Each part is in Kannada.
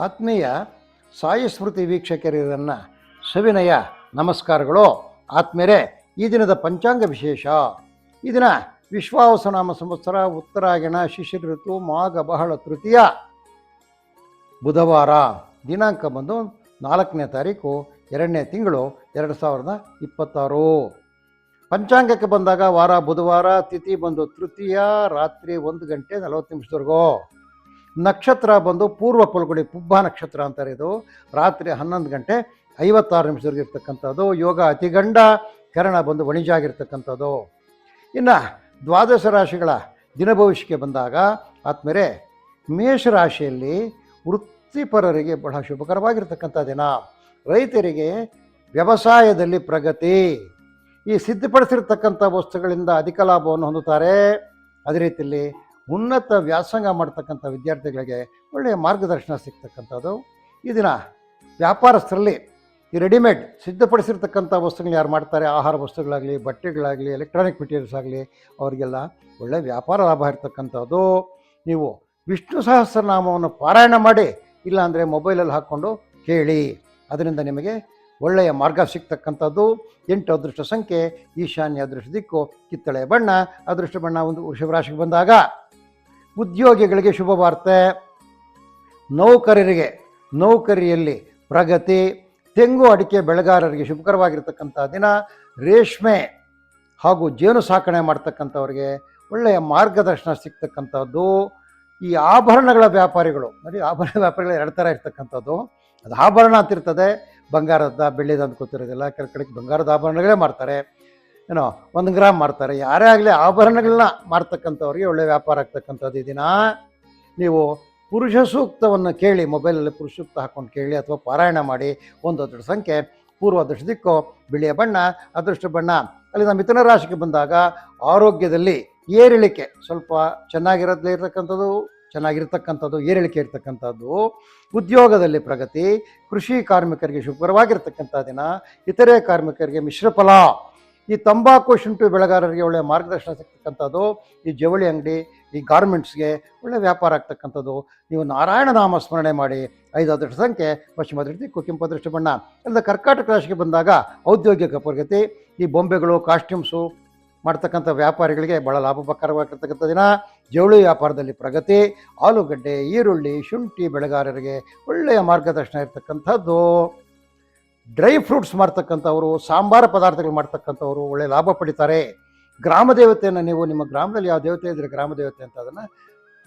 ಆತ್ಮೀಯ ಸಾಯಿ ಸ್ಮೃತಿ ವೀಕ್ಷಕರಿರನ್ನ ಸವಿನಯ ನಮಸ್ಕಾರಗಳು. ಆತ್ಮೀಯರೇ, ಈ ದಿನದ ಪಂಚಾಂಗ ವಿಶೇಷ. ಈ ದಿನ ವಿಶ್ವಾವಸನಾಮ ಸಂವತ್ಸರ, ಉತ್ತರಾಯಣ ಶಿಶಿರ ಋತು ಮಾಘ, ಬಹಳ ತೃತೀಯ ಬುಧವಾರ ದಿನಾಂಕ ಬಂದು ನಾಲ್ಕನೇ ತಾರೀಕು, ಎರಡನೇ ತಿಂಗಳು ಎರಡು ಸಾವಿರದ ಇಪ್ಪತ್ತಾರು. ಪಂಚಾಂಗಕ್ಕೆ ಬಂದಾಗ ವಾರ ಬುಧವಾರ, ತಿಥಿ ಬಂದು ತೃತೀಯ, ರಾತ್ರಿ ಒಂದು ಗಂಟೆ ನಲವತ್ತು ನಿಮಿಷದವರೆಗೂ. ನಕ್ಷತ್ರ ಬಂದು ಪೂರ್ವ ಪಲ್ಗುಡಿ ಪುಬ್ಬ ನಕ್ಷತ್ರ ಅಂತಾರೆ ಇದು. ರಾತ್ರಿ ಹನ್ನೊಂದು ಗಂಟೆ ಐವತ್ತಾರು ನಿಮಿಷದವರೆಗೆ ಇರ್ತಕ್ಕಂಥದ್ದು. ಯೋಗ ಅತಿಗಂಡ, ಕರಣ ಬಂದು ವಣಿಜ ಆಗಿರ್ತಕ್ಕಂಥದ್ದು ಇನ್ನು ದ್ವಾದಶ ರಾಶಿಗಳ ದಿನ ಭವಿಷ್ಯಕ್ಕೆ ಬಂದಾಗ ಆತ್ಮರೆ ಮೇಷರಾಶಿಯಲ್ಲಿ ವೃತ್ತಿಪರರಿಗೆ ಬಹಳ ಶುಭಕರವಾಗಿರ್ತಕ್ಕಂಥ ದಿನ. ರೈತರಿಗೆ ವ್ಯವಸಾಯದಲ್ಲಿ ಪ್ರಗತಿ. ಈ ಸಿದ್ಧಪಡಿಸಿರ್ತಕ್ಕಂಥ ವಸ್ತುಗಳಿಂದ ಅಧಿಕ ಲಾಭವನ್ನು ಹೊಂದುತ್ತಾರೆ. ಅದೇ ರೀತಿಯಲ್ಲಿ ಉನ್ನತ ವ್ಯಾಸಂಗ ಮಾಡ್ತಕ್ಕಂಥ ವಿದ್ಯಾರ್ಥಿಗಳಿಗೆ ಒಳ್ಳೆಯ ಮಾರ್ಗದರ್ಶನ ಸಿಗ್ತಕ್ಕಂಥದ್ದು. ಈ ದಿನ ವ್ಯಾಪಾರಸ್ಥರಲ್ಲಿ ಈ ರೆಡಿಮೇಡ್ ಸಿದ್ಧಪಡಿಸಿರ್ತಕ್ಕಂಥ ವಸ್ತುಗಳನ್ನ ಯಾರು ಮಾಡ್ತಾರೆ? ಆಹಾರ ವಸ್ತುಗಳಾಗಲಿ, ಬಟ್ಟೆಗಳಾಗಲಿ ಎಲೆಕ್ಟ್ರಾನಿಕ್ ಮೆಟೀರಿಯಲ್ಸ್ ಆಗಲಿ, ಅವರಿಗೆಲ್ಲ ಒಳ್ಳೆಯ ವ್ಯಾಪಾರ ಲಾಭ ಇರ್ತಕ್ಕಂಥದ್ದು. ನೀವು ವಿಷ್ಣು ಸಹಸ್ರನಾಮವನ್ನು ಪಾರಾಯಣ ಮಾಡಿ, ಇಲ್ಲಾಂದರೆ ಮೊಬೈಲಲ್ಲಿ ಹಾಕ್ಕೊಂಡು ಕೇಳಿ. ಅದರಿಂದ ನಿಮಗೆ ಒಳ್ಳೆಯ ಮಾರ್ಗ ಸಿಗ್ತಕ್ಕಂಥದ್ದು. ಎಂಟು ಅದೃಷ್ಟ ಸಂಖ್ಯೆ, ಈಶಾನ್ಯ ಅದೃಷ್ಟ ದಿಕ್ಕು, ಕಿತ್ತಳೆ ಬಣ್ಣ, ಅದೃಷ್ಟ ಬಣ್ಣ ಒಂದು ವೃಷಭರಾಶಿಗೆ ಬಂದಾಗ. ಉದ್ಯೋಗಿಗಳಿಗೆ ಶುಭವಾರ್ತೆ ನೌಕರರಿಗೆ, ನೌಕರಿಯಲ್ಲಿ ಪ್ರಗತಿ, ತೆಂಗು ಅಡಿಕೆ ಬೆಳೆಗಾರರಿಗೆ ಶುಭಕರವಾಗಿರ್ತಕ್ಕಂಥ ದಿನ. ರೇಷ್ಮೆ ಹಾಗೂ ಜೇನು ಸಾಕಣೆ ಮಾಡ್ತಕ್ಕಂಥವ್ರಿಗೆ ಒಳ್ಳೆಯ ಮಾರ್ಗದರ್ಶನ ಸಿಗ್ತಕ್ಕಂಥದ್ದು. ಈ ಆಭರಣಗಳ ವ್ಯಾಪಾರಿಗಳು ನೋಡಿ ಆಭರಣ ವ್ಯಾಪಾರಿಗಳು ಎರಡು ಥರ ಇರ್ತಕ್ಕಂಥದ್ದು. ಅದು ಆಭರಣ ಅಂತಿರ್ತದೆ ಬಂಗಾರದ ಬೆಳ್ಳಿದ ಅಂತ ಗೊತ್ತಿರೋದಿಲ್ಲ. ಕೆಲ ಕಡೆಗೆ ಬಂಗಾರದ ಆಭರಣಗಳೇ ಮಾರ್ತಾರೆ. ಏನೋ, ಒಂದು ಗ್ರಾಮ್ ಮಾಡ್ತಾರೆ ಯಾರೇ ಆಗಲಿ ಆಭರಣಗಳನ್ನ ಮಾರ್ತಕ್ಕಂಥವ್ರಿಗೆ ಒಳ್ಳೆ ವ್ಯಾಪಾರ ಆಗ್ತಕ್ಕಂಥದ್ದು ಇದನ್ನ ದಿನ. ನೀವು ಪುರುಷ ಸೂಕ್ತವನ್ನು ಕೇಳಿ, ಮೊಬೈಲಲ್ಲಿ ಪುರುಷ ಸೂಕ್ತ ಹಾಕ್ಕೊಂಡು ಕೇಳಿ ಅಥವಾ ಪಾರಾಯಣ ಮಾಡಿ, ಒಂದು ಅದೃಷ್ಟ ಸಂಖ್ಯೆ, ಪೂರ್ವ ಅದೃಷ್ಟ ದಿಕ್ಕು, ಬಿಳಿಯ ಬಣ್ಣ, ಅದೃಷ್ಟ ಬಣ್ಣ. ಅಲ್ಲಿ ನಮ್ಮ ಮಿಥುನ ರಾಶಿಗೆ ಬಂದಾಗ ಆರೋಗ್ಯದಲ್ಲಿ ಏರಿಳಿಕೆ, ಸ್ವಲ್ಪ ಚೆನ್ನಾಗಿರೋದ್ಲೇ ಇರತಕ್ಕಂಥದ್ದು, ಚೆನ್ನಾಗಿರ್ತಕ್ಕಂಥದ್ದು, ಏರಿಳಿಕೆ ಇರ್ತಕ್ಕಂಥದ್ದು. ಉದ್ಯೋಗದಲ್ಲಿ ಪ್ರಗತಿ, ಕೃಷಿ ಕಾರ್ಮಿಕರಿಗೆ ಶುಭ್ರವಾಗಿರ್ತಕ್ಕಂಥ ದಿನ, ಇತರೆ ಕಾರ್ಮಿಕರಿಗೆ ಮಿಶ್ರ ಫಲ. ಈ ತಂಬಾಕು ಶುಂಠಿ ಬೆಳೆಗಾರರಿಗೆ ಒಳ್ಳೆಯ ಮಾರ್ಗದರ್ಶನ ಸಿಗ್ತಕ್ಕಂಥದ್ದು, ಈ ಜವಳಿ ಅಂಗಡಿ, ಈ ಗಾರ್ಮೆಂಟ್ಸ್ಗೆ ಒಳ್ಳೆಯ ವ್ಯಾಪಾರ ಆಗ್ತಕ್ಕಂಥದ್ದು. ನೀವು ನಾರಾಯಣ ನಾಮ ಸ್ಮರಣೆ ಮಾಡಿ, ಐದು ಅದೃಷ್ಟ ಸಂಖ್ಯೆ ಪಶ್ಚಿಮ ದೃಷ್ಟಿ ಕುಕಿಂಪ ದೃಷ್ಟಿ ಬಣ್ಣ. ಎಲ್ಲ ಕರ್ಕಾಟಕ ರಾಶಿಗೆ ಬಂದಾಗ ಔದ್ಯೋಗಿಕ ಪ್ರಗತಿ, ಈ ಬೊಂಬೆಗಳು ಕಾಸ್ಟ್ಯೂಮ್ಸು ಮಾಡ್ತಕ್ಕಂಥ ವ್ಯಾಪಾರಿಗಳಿಗೆ ಭಾಳ ಲಾಭಕರವಾಗಿರ್ತಕ್ಕಂಥ ದಿನ. ಜವಳಿ ವ್ಯಾಪಾರದಲ್ಲಿ ಪ್ರಗತಿ, ಆಲೂಗಡ್ಡೆ, ಈರುಳ್ಳಿ, ಶುಂಠಿ ಬೆಳೆಗಾರರಿಗೆ ಒಳ್ಳೆಯ ಮಾರ್ಗದರ್ಶನ ಇರ್ತಕ್ಕಂಥದ್ದು. ಡ್ರೈ ಫ್ರೂಟ್ಸ್ ಮಾಡ್ತಕ್ಕಂಥವರು ಸಾಂಬಾರ ಪದಾರ್ಥಗಳು ಮಾಡ್ತಕ್ಕಂಥವರು ಒಳ್ಳೆ ಲಾಭ ಪಡಿತಾರೆ. ಗ್ರಾಮ ದೇವತೆಯನ್ನು ನೀವು ನಿಮ್ಮ ಗ್ರಾಮದಲ್ಲಿ ಯಾವ ದೇವತೆ ಇದ್ದರೆ ಗ್ರಾಮ ದೇವತೆ ಅಂತ ಅದನ್ನು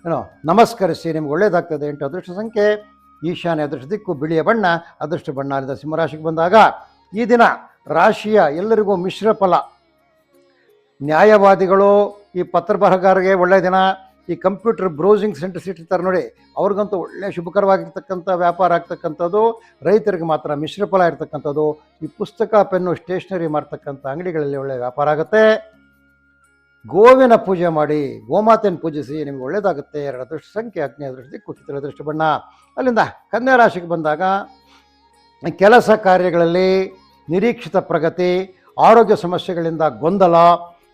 ಏನೋ ನಮಸ್ಕರಿಸಿ, ನಿಮ್ಗೆ ಒಳ್ಳೇದಾಗ್ತದೆ ಎಂಟು ಅದೃಷ್ಟ ಸಂಖ್ಯೆ. ಈಶಾನ್ಯ ಅದೃಷ್ಟ ದಿಕ್ಕು, ಬಿಳಿಯ ಬಣ್ಣ, ಅದೃಷ್ಟ ಬಣ್ಣ ಅಲ್ಲಿಂದ ಸಿಂಹರಾಶಿಗೆ ಬಂದಾಗ ಈ ದಿನ ರಾಶಿಯ ಎಲ್ಲರಿಗೂ ಮಿಶ್ರ ಫಲ. ನ್ಯಾಯವಾದಿಗಳು ಈ ಪತ್ರ ಬರಹಗಾರರಿಗೆ ಒಳ್ಳೆಯ ದಿನ. ಈ ಕಂಪ್ಯೂಟರ್ ಬ್ರೌಸಿಂಗ್ ಸೆಂಟರ್ಸ್ ಇಟ್ಟಿರ್ತಾರೆ ನೋಡಿ, ಅವ್ರಿಗಂತೂ ಒಳ್ಳೆಯ ಶುಭಕರವಾಗಿರ್ತಕ್ಕಂಥ ವ್ಯಾಪಾರ ಆಗ್ತಕ್ಕಂಥದ್ದು, ರೈತರಿಗೆ ಮಾತ್ರ ಮಿಶ್ರ ಫಲ ಇರ್ತಕ್ಕಂಥದ್ದು, ಈ ಪುಸ್ತಕ, ಪೆನ್ನು, ಸ್ಟೇಷನರಿ ಮಾಡ್ತಕ್ಕಂಥ ಅಂಗಡಿಗಳಲ್ಲಿ ಒಳ್ಳೆಯ ವ್ಯಾಪಾರ ಆಗುತ್ತೆ. ಗೋವಿನ ಪೂಜೆ ಮಾಡಿ, ಗೋಮಾತೆಯನ್ನು ಪೂಜಿಸಿ ನಿಮಗೆ ಒಳ್ಳೆಯದಾಗುತ್ತೆ ಎರಡು ಅದೃಷ್ಟ ಸಂಖ್ಯೆ ಅಗ್ನಿ ಅದೃಷ್ಟ ದಿಕ್ಕು ದೃಷ್ಟಿ ಬಣ್ಣ. ಅಲ್ಲಿಂದ ಕನ್ಯಾ ರಾಶಿಗೆ ಬಂದಾಗ, ಕೆಲಸ ಕಾರ್ಯಗಳಲ್ಲಿ ನಿರೀಕ್ಷಿತ ಪ್ರಗತಿ, ಆರೋಗ್ಯ ಸಮಸ್ಯೆಗಳಿಂದ ಗೊಂದಲ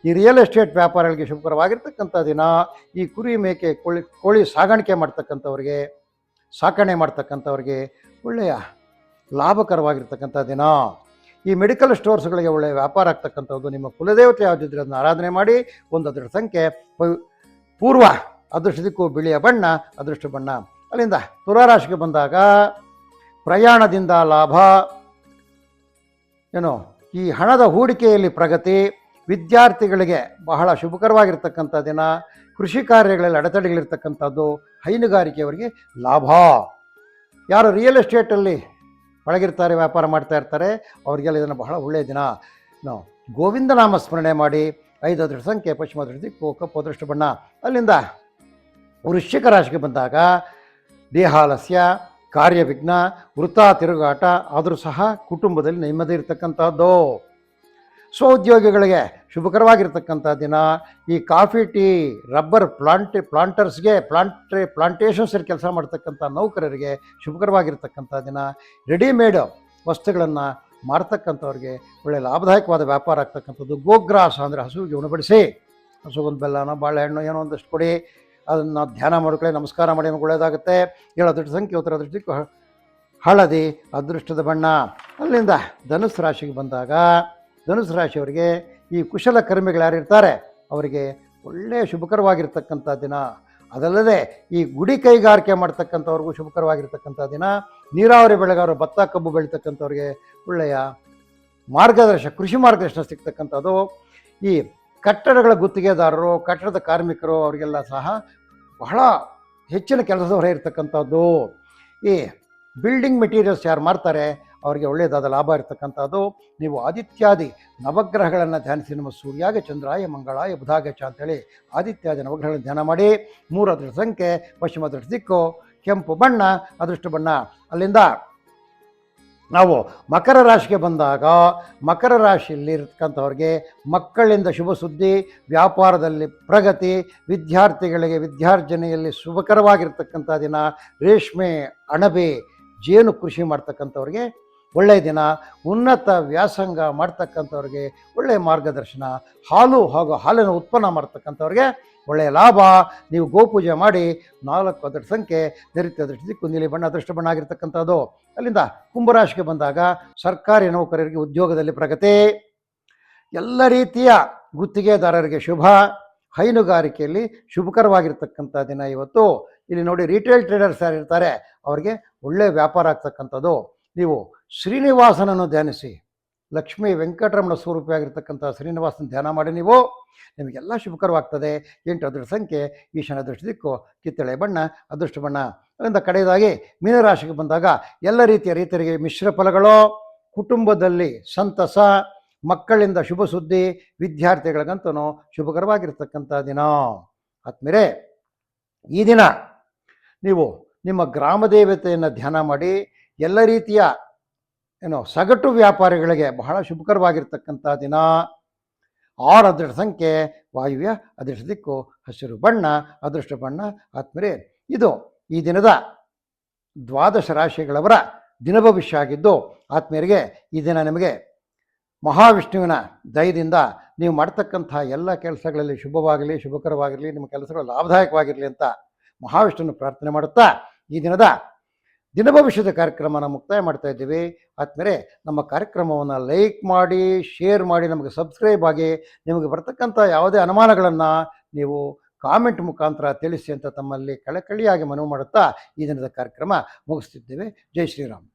ಈ ರಿಯಲ್ ಎಸ್ಟೇಟ್ ವ್ಯಾಪಾರಿಗಳಿಗೆ ಶುಭಕರವಾಗಿರ್ತಕ್ಕಂಥ ದಿನ, ಈ ಕುರಿ ಮೇಕೆ, ಕೋಳಿ ಕೋಳಿ ಸಾಗಾಣಿಕೆ ಮಾಡ್ತಕ್ಕಂಥವ್ರಿಗೆ, ಸಾಕಣೆ ಮಾಡ್ತಕ್ಕಂಥವ್ರಿಗೆ ಒಳ್ಳೆಯ ಲಾಭಕರವಾಗಿರ್ತಕ್ಕಂಥ ದಿನ. ಈ ಮೆಡಿಕಲ್ ಸ್ಟೋರ್ಸ್ಗಳಿಗೆ ಒಳ್ಳೆಯ ವ್ಯಾಪಾರ ಆಗ್ತಕ್ಕಂಥದ್ದು ನಿಮ್ಮ ಕುಲದೇವತೆ ಯಾವುದಿದ್ರೆ ಅದನ್ನು ಆರಾಧನೆ ಮಾಡಿ, ಒಂದು ಅದರ ಸಂಖ್ಯೆ ಪೂರ್ವ ಅದೃಷ್ಟದಕ್ಕೂ ಬಿಳಿಯ ಬಣ್ಣ, ಅದೃಷ್ಟ ಬಣ್ಣ. ಅಲ್ಲಿಂದ ತುಲಾರಾಶಿಗೆ ಬಂದಾಗ ಪ್ರಯಾಣದಿಂದ ಲಾಭ, ಏನು, ಈ ಹಣದ ಹೂಡಿಕೆಯಲ್ಲಿ ಪ್ರಗತಿ ವಿದ್ಯಾರ್ಥಿಗಳಿಗೆ ಬಹಳ ಶುಭಕರವಾಗಿರ್ತಕ್ಕಂಥ ದಿನ. ಕೃಷಿ ಕಾರ್ಯಗಳಲ್ಲಿ ಅಡೆತಡೆಗಳಿರ್ತಕ್ಕಂಥದ್ದು ಹೈನುಗಾರಿಕೆಯವರಿಗೆ ಲಾಭ. ಯಾರು ರಿಯಲ್ ಎಸ್ಟೇಟಲ್ಲಿ ಒಳಗಿರ್ತಾರೆ, ವ್ಯಾಪಾರ ಮಾಡ್ತಾ ಇರ್ತಾರೆ, ಅವರಿಗೆಲ್ಲ ಇದನ್ನು ಬಹಳ ಒಳ್ಳೆಯ ದಿನ. ನಾವು ಗೋವಿಂದ ನಾಮ ಸ್ಮರಣೆ ಮಾಡಿ, ಐದು ಅದೃಷ್ಟ ಸಂಖ್ಯೆ, ಪಶ್ಚಿಮ ದೃಷ್ಟಿ ಕಪ್ಪು ಅದೃಷ್ಟ ಬಣ್ಣ. ಅಲ್ಲಿಂದ ವೃಶ್ಚಿಕ ರಾಶಿಗೆ ಬಂದಾಗ ದೇಹಾಲಸ್ಯ, ಕಾರ್ಯವಿಘ್ನ ವೃತ್ತ ತಿರುಗಾಟ, ಆದರೂ ಸಹ ಕುಟುಂಬದಲ್ಲಿ ನೆಮ್ಮದಿ ಇರತಕ್ಕಂಥದ್ದು. ಸ್ವಉದ್ಯೋಗಿಗಳಿಗೆ ಶುಭಕರವಾಗಿರ್ತಕ್ಕಂಥ ದಿನ. ಈ ಕಾಫಿ, ಟೀ, ರಬ್ಬರ್ ಪ್ಲಾಂಟ್, ಪ್ಲಾಂಟರ್ಸ್ಗೆ ಪ್ಲಾಂಟ್ ಪ್ಲಾಂಟೇಷನ್ಸಲ್ಲಿ ಕೆಲಸ ಮಾಡ್ತಕ್ಕಂಥ ನೌಕರರಿಗೆ ಶುಭಕರವಾಗಿರ್ತಕ್ಕಂಥ ದಿನ. ರೆಡಿಮೇಡ್ ವಸ್ತುಗಳನ್ನು ಮಾಡ್ತಕ್ಕಂಥವ್ರಿಗೆ ಒಳ್ಳೆಯ ಲಾಭದಾಯಕವಾದ ವ್ಯಾಪಾರ ಆಗ್ತಕ್ಕಂಥದ್ದು. ಗೋಗ್ರಾಸ ಅಂದರೆ ಹಸುವಿಗೆ ಉಣಬಡಿಸಿ. ಹಸುಗೊಂದು ಬೆಲ್ಲನೋ, ಬಾಳೆಹಣ್ಣು ಏನೋ ಒಂದಷ್ಟು ಕೊಡಿ. ಅದನ್ನು ಧ್ಯಾನ ಮಾಡ್ಕೊಳ್ಳಿ, ನಮಸ್ಕಾರ ಮಾಡಿ ಒಳ್ಳೆಯದಾಗುತ್ತೆ ಏಳು ಅದೃಷ್ಟ ಸಂಖ್ಯೆ, ಉತ್ತರ ಹಳದಿ ಅದೃಷ್ಟದ ಬಣ್ಣ. ಅಲ್ಲಿಂದ ಧನುಸ್ ರಾಶಿಗೆ ಬಂದಾಗ ಧನುಸ್ ರಾಶಿಯವರಿಗೆ ಈ ಕುಶಲ ಕರ್ಮಿಗಳು ಯಾರಿರ್ತಾರೆ ಅವರಿಗೆ ಒಳ್ಳೆಯ ಶುಭಕರವಾಗಿರ್ತಕ್ಕಂಥ ದಿನ. ಅದಲ್ಲದೆ ಈ ಗುಡಿ ಕೈಗಾರಿಕೆ ಮಾಡ್ತಕ್ಕಂಥವ್ರಿಗೂ ಶುಭಕರವಾಗಿರ್ತಕ್ಕಂಥ ದಿನ. ನೀರಾವರಿ ಬೆಳೆಗಾರರು ಭತ್ತ, ಕಬ್ಬು ಬೆಳೀತಕ್ಕಂಥವ್ರಿಗೆ ಒಳ್ಳೆಯ ಮಾರ್ಗದರ್ಶನ, ಕೃಷಿ ಮಾರ್ಗದರ್ಶನ ಸಿಗ್ತಕ್ಕಂಥದ್ದು. ಈ ಕಟ್ಟಡಗಳ ಗುತ್ತಿಗೆದಾರರು, ಕಟ್ಟಡದ ಕಾರ್ಮಿಕರು ಅವರಿಗೆಲ್ಲ ಸಹ ಬಹಳ ಹೆಚ್ಚಿನ ಕೆಲಸದ ಹೊರ ಇರ್ತಕ್ಕಂಥದ್ದು. ಈ ಬಿಲ್ಡಿಂಗ್ ಮೆಟೀರಿಯಲ್ಸ್ ಯಾರು ಮಾಡ್ತಾರೆ? ಅವರಿಗೆ ಒಳ್ಳೆಯದಾದ ಲಾಭ ಇರತಕ್ಕಂಥದ್ದು. ನೀವು ಆದಿತ್ಯಾದಿ ನವಗ್ರಹಗಳನ್ನು ಧ್ಯಾನಿಸಿ. ನಮ್ಮ ಸೂರ್ಯಾಗ ಚಂದ್ರಾಯ ಮಂಗಳಾಯ ಬುಧಾಗಚ ಅಂತೇಳಿ ಆದಿತ್ಯಾದಿ ನವಗ್ರಹಗಳನ್ನು ಧ್ಯಾನ ಮಾಡಿ. ಮೂರು ಅದೃಷ್ಟ ಸಂಖ್ಯೆ, ಪಶ್ಚಿಮ ಅದೃಷ್ಟ ದಿಕ್ಕು, ಕೆಂಪು ಬಣ್ಣ, ಅದೃಷ್ಟ ಬಣ್ಣ. ಅಲ್ಲಿಂದ ನಾವು ಮಕರ ರಾಶಿಗೆ ಬಂದಾಗ, ಮಕರ ರಾಶಿಯಲ್ಲಿ ಇರ್ತಕ್ಕಂಥವ್ರಿಗೆ ಮಕ್ಕಳಿಂದ ಶುಭ ಸುದ್ದಿ, ವ್ಯಾಪಾರದಲ್ಲಿ ಪ್ರಗತಿ, ವಿದ್ಯಾರ್ಥಿಗಳಿಗೆ ವಿದ್ಯಾರ್ಜನೆಯಲ್ಲಿ ಶುಭಕರವಾಗಿರ್ತಕ್ಕಂಥ ದಿನ, ರೇಷ್ಮೆ, ಅಣಬೆ, ಜೇನು ಕೃಷಿ ಮಾಡ್ತಕ್ಕಂಥವ್ರಿಗೆ ಒಳ್ಳೆಯ ದಿನ, ಉನ್ನತ ವ್ಯಾಸಂಗ ಮಾಡ್ತಕ್ಕಂಥವ್ರಿಗೆ ಒಳ್ಳೆಯ ಮಾರ್ಗದರ್ಶನ, ಹಾಲು ಹಾಗೂ ಹಾಲಿನ ಉತ್ಪನ್ನ ಮಾಡ್ತಕ್ಕಂಥವ್ರಿಗೆ ಒಳ್ಳೆಯ ಲಾಭ. ನೀವು ಗೋಪೂಜೆ ಮಾಡಿ ನಾಲ್ಕು ಅದೃಷ್ಟ ಸಂಖ್ಯೆ ನಿರುತ್ಯ ದೃಷ್ಟಿ ದಿಕ್ಕು ನೀಲಿ ಬಣ್ಣ, ಅದೃಷ್ಟ ಬಣ್ಣ ಆಗಿರ್ತಕ್ಕಂಥದ್ದು. ಅಲ್ಲಿಂದ ಕುಂಭರಾಶಿಗೆ ಬಂದಾಗ ಸರ್ಕಾರಿ ನೌಕರರಿಗೆ ಉದ್ಯೋಗದಲ್ಲಿ ಪ್ರಗತಿ. ಎಲ್ಲ ರೀತಿಯ ಗುತ್ತಿಗೆದಾರರಿಗೆ ಶುಭ. ಹೈನುಗಾರಿಕೆಯಲ್ಲಿ ಶುಭಕರವಾಗಿರ್ತಕ್ಕಂಥ ದಿನ ಇವತ್ತು. ಇಲ್ಲಿ ನೋಡಿ ರಿಟೇಲ್ ಟ್ರೇಡರ್ಸ್ ಯಾರು ಇರ್ತಾರೆ ಅವರಿಗೆ ಒಳ್ಳೆಯ ವ್ಯಾಪಾರ ಆಗ್ತಕ್ಕಂಥದ್ದು. ನೀವು ಶ್ರೀನಿವಾಸನನ್ನು ಧ್ಯಾನಿಸಿ. ಲಕ್ಷ್ಮೀ ವೆಂಕಟರಮಣ ಸ್ವರೂಪಿಯಾಗಿರ್ತಕ್ಕಂಥ ಶ್ರೀನಿವಾಸನ ಧ್ಯಾನ ಮಾಡಿ ನೀವು. ನಿಮಗೆಲ್ಲ ಶುಭಕರವಾಗ್ತದೆ. ಎಂಟು ಅದೃಷ್ಟ ಸಂಖ್ಯೆ, ಈಶಾನ್ಯ ಅದೃಷ್ಟ ದಿಕ್ಕು, ಕಿತ್ತಳೆ ಬಣ್ಣ, ಅದೃಷ್ಟ ಬಣ್ಣ. ಅದರಿಂದ ಕಡೆಯದಾಗಿ ಮೀನರಾಶಿಗೆ ಬಂದಾಗ ಎಲ್ಲ ರೀತಿಯ ರೈತರಿಗೆ ಮಿಶ್ರ ಫಲಗಳು. ಕುಟುಂಬದಲ್ಲಿ ಸಂತಸ, ಮಕ್ಕಳಿಂದ ಶುಭ ಸುದ್ದಿ, ವಿದ್ಯಾರ್ಥಿಗಳಿಗಂತೂ ಶುಭಕರವಾಗಿರ್ತಕ್ಕಂಥ ದಿನ. ಆತ್ಮೀರೆ, ಈ ದಿನ ನೀವು ನಿಮ್ಮ ಗ್ರಾಮ ದೇವತೆಯನ್ನು ಧ್ಯಾನ ಮಾಡಿ ಎಲ್ಲ ರೀತಿಯ, ಏನು, ಸಗಟು ವ್ಯಾಪಾರಿಗಳಿಗೆ ಬಹಳ ಶುಭಕರವಾಗಿರ್ತಕ್ಕಂಥ ದಿನ. ಆರು ಅದೃಷ್ಟ ಸಂಖ್ಯೆ, ವಾಯುವ್ಯ ಅದೃಷ್ಟ ದಿಕ್ಕು, ಹಸಿರು ಬಣ್ಣ ಅದೃಷ್ಟ ಬಣ್ಣ, ಆತ್ಮರೇ. ಇದು ಈ ದಿನದ ದ್ವಾದಶ ರಾಶಿಗಳವರ ದಿನ ಭವಿಷ್ಯ ಆಗಿದ್ದು, ಆತ್ಮೀಯರಿಗೆ ಈ ದಿನ ನಿಮಗೆ ಮಹಾವಿಷ್ಣುವಿನ ದಯದಿಂದ ನೀವು ಮಾಡ್ತಕ್ಕಂಥ ಎಲ್ಲ ಕೆಲಸಗಳಲ್ಲಿ ಶುಭವಾಗಲಿ, ಶುಭಕರವಾಗಿರಲಿ, ನಿಮ್ಮ ಕೆಲಸಗಳು ಲಾಭದಾಯಕವಾಗಿರಲಿ ಅಂತ ಮಹಾವಿಷ್ಣುವನ್ನು ಪ್ರಾರ್ಥನೆ ಮಾಡುತ್ತಾ ಈ ದಿನದ ದಿನ ಭವಿಷ್ಯದ ಕಾರ್ಯಕ್ರಮನ ಮುಕ್ತಾಯ ಮಾಡ್ತಾ ಇದ್ದೀವಿ. ಆದ್ಮೇಲೆ ನಮ್ಮ ಕಾರ್ಯಕ್ರಮವನ್ನು ಲೈಕ್ ಮಾಡಿ, ಶೇರ್ ಮಾಡಿ, ನಮಗೆ ಸಬ್ಸ್ಕ್ರೈಬ್ ಆಗಿ ನಿಮಗೆ ಬರ್ತಕ್ಕಂಥ ಯಾವುದೇ ಅನುಮಾನಗಳನ್ನು ನೀವು ಕಾಮೆಂಟ್ ಮುಖಾಂತರ ತಿಳಿಸಿ ಅಂತ ತಮ್ಮಲ್ಲಿ ಕಳಕಳಿಯಾಗಿ ಮನವಿ ಮಾಡುತ್ತಾ ಈ ದಿನದ ಕಾರ್ಯಕ್ರಮ ಮುಗಿಸ್ತಿದ್ದೇವೆ. ಜೈ ಶ್ರೀರಾಮ್.